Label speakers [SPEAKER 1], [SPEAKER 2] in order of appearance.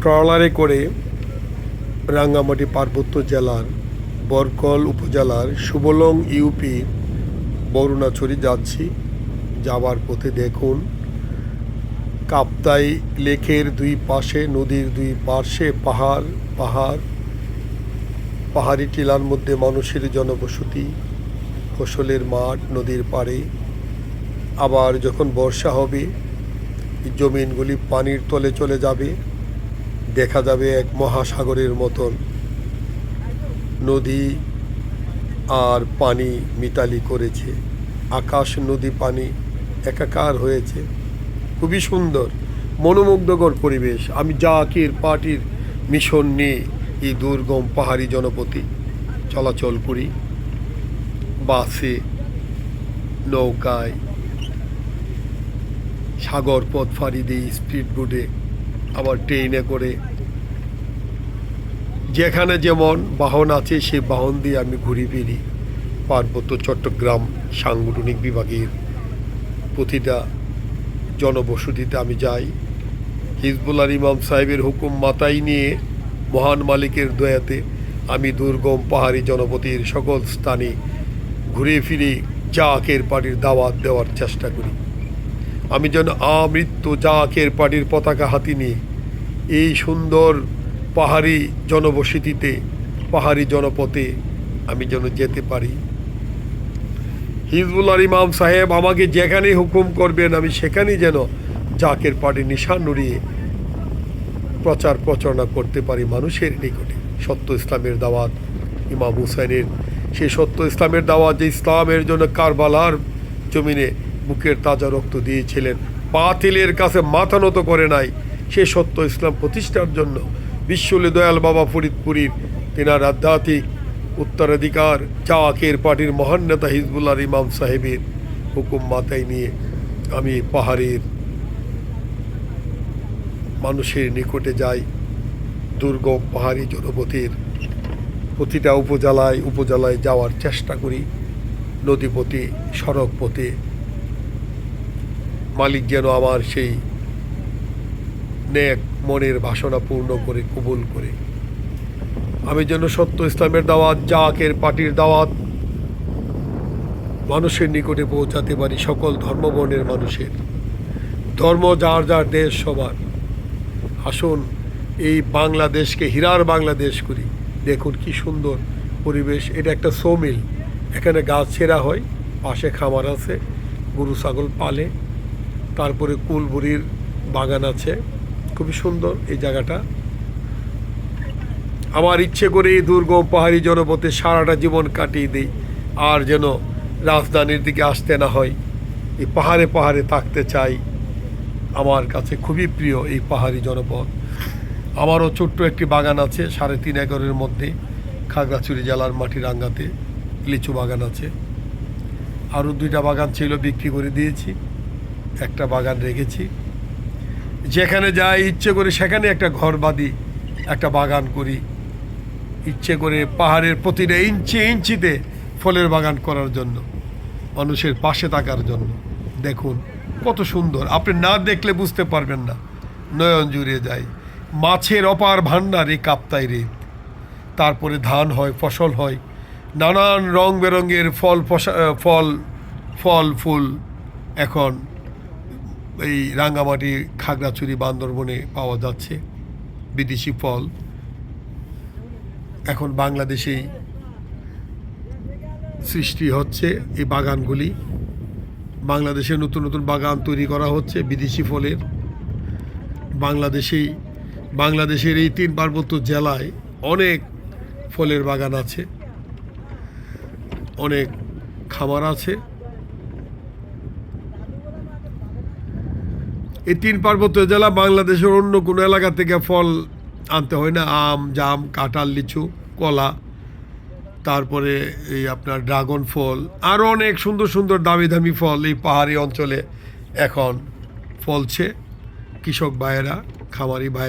[SPEAKER 1] ট্রলারে করে রাঙ্গামাটি পার্বত্য জেলার বরকল উপজেলার সুবলং ইউপি বরুণাছড়ি যাচ্ছি। যাবার পথে দেখুন, কাপ্তাই লেকের দুই পাশে, নদীর দুই পাশে পাহাড় পাহাড়, পাহাড়ি টিলার মধ্যে মানুষের জনবসতি, ফসলের মাঠ, নদীর পাড়ে। আবার যখন বর্ষা হবে, জমিনগুলি পানির তলে চলে যাবে। দেখা যাবে এক মহাসাগরের মতন। নদী আর পানি মিতালি করেছে। আকাশ, নদী, পানি একাকার হয়েছে। খুবই সুন্দর, মনোমুগ্ধকর পরিবেশ। আমি জাকির পার্টির মিশন নিয়ে এই দুর্গম পাহাড়ি জনপতি চলাচল করি। বাসে, নৌকায়, সাগর পথ ফাড়ি দিই স্পিড বোটে আবার ট্রেনে করে। যেখানে যেমন বাহন আছে, সেই বাহন দিয়ে আমি ঘুরি ফিরি। পার্বত্য চট্টগ্রাম সাংগঠনিক বিভাগের প্রতিটা জনবসতিতে আমি যাই। হিজবুল্লার ইমাম সাহেবের হুকুম মাথায় নিয়ে মহান মালিকের দয়াতে আমি দুর্গম পাহাড়ি জনপতির সকল স্থানে ঘুরে ফিরে জাকের পার্টির দাওয়াত দেওয়ার চেষ্টা করি। আমি যেন আমৃত্যু জাকের পার্টির পতাকা হাতি নিয়ে এই সুন্দর পাহাড়ি জনবসতিতে, পাহাড়ি জনপথে আমি যেন যেতে পারি। হিজবুল্লার ইমাম সাহেব আমাকে যেখানে হুকুম করবেন, আমি সেখানেই যেন জাকের পার্টি নিশান নুড়িয়ে প্রচার প্রচারণা করতে পারি মানুষের নিকটে। সত্য ইসলামের দাওয়াত, ইমাম হুসাইনের সেই সত্য ইসলামের দাওয়াত, যে ইসলামের জন্য কারবালার জমিনে বুকের তাজা রক্ত দিয়েছিলেন। বাতিলের কাছে মাথা নত করে নাই। সে সত্য ইসলাম প্রতিষ্ঠার জন্য বিশ্বলে দয়াল বাবা ফরিদপুরীর তেনার আধ্যাত্মিক উত্তরাধিকার চাকের পার্টির মহান নেতা হিজবুল্লার ইমাম সাহেবের হুকুম মাথায় নিয়ে আমি পাহাড়ের মানুষের নিকটে যাই। দুর্গম পাহাড়ি জনপথের প্রতিটা উপজেলায় উপজেলায় যাওয়ার চেষ্টা করি। নদীপথে সড়ক পথে মালিক যেন আমার সেই নেক মনের বাসনা পূর্ণ করে, কবুল করে। আমি যেন সত্য ইসলামের দাওয়াত, জাকের পার্টির দাওয়াত মানুষের নিকটে পৌঁছাতে পারি, সকল ধর্মবর্ণের মানুষের। ধর্ম যার যার দেশ সবার। আসুন এই বাংলাদেশকে, হীরার বাংলাদেশ করি। দেখুন কি সুন্দর পরিবেশ, এটা একটা সোমিল। এখানে গাছ ছেঁড়া হয়, পাশে খামার আছে, গরু, ছাগল পালে। তারপরে কুলবুরির বাগান আছে। খুবই সুন্দর এই জায়গাটা। আমার ইচ্ছে করে এই দুর্গম পাহাড়ি জনপথে সারাটা জীবন কাটিয়ে দিই, আর যেন রাজধানীর দিকে আসতে না হয়, এই পাহাড়ে পাহাড়ে থাকতে চাই। আমার কাছে খুবই প্রিয় এই পাহাড়ি জনপদ আমারও ছোট্ট একটি বাগান আছে সাড়ে তিন একরের মধ্যে, খাগড়াছড়ি জেলার মাটিরাঙ্গাতে লিচু বাগান আছে। আরও দুইটা বাগান ছিল বিক্রি করে দিয়েছি। একটা বাগান রেখেছি। যেখানে যাই ইচ্ছে করে সেখানে একটা ঘর বাঁধি, একটা বাগান করি। ইচ্ছে করে পাহাড়ের প্রতিটা ইঞ্চি ইঞ্চিতে ফলের বাগান করার জন্য, মানুষের পাশে থাকার জন্য। দেখুন, কত সুন্দর। আপনি না দেখলে বুঝতে পারবেন না। নয়ন জুড়িয়ে যায়। মাছের অপার ভাণ্ডার এই কাপ্তাই রেত। তারপরে ধান হয়, ফসল হয়। নানান রং বেরঙের ফল ফল ফল, ফুল। এখন এই রাঙ্গামাটি খাগড়াছড়ি বান্দরবনে পাওয়া যাচ্ছে বিদেশি ফল। এখন বাংলাদেশেই সৃষ্টি হচ্ছে এই বাগানগুলি। বাংলাদেশে নতুন নতুন বাগান তৈরি করা হচ্ছে বিদেশি ফলের। বাংলাদেশেই বাংলাদেশের এই তিন পার্বত্য জেলায় অনেক ফলের বাগান আছে। অনেক খামার আছে। এই তিন পার্বত্য জেলা বাংলাদেশের অন্য কোনো এলাকা থেকে ফল আনতে হয় না। আম, জাম, কাঁঠাল, লিচু, কলা, তারপরে এই আপনার ড্রাগন ফল আরও অনেক সুন্দর সুন্দর দামি দামি ফল এই পাহাড়ি অঞ্চলে এখন ফলছে। কৃষক ভাইয়েরা, খামারি ভাই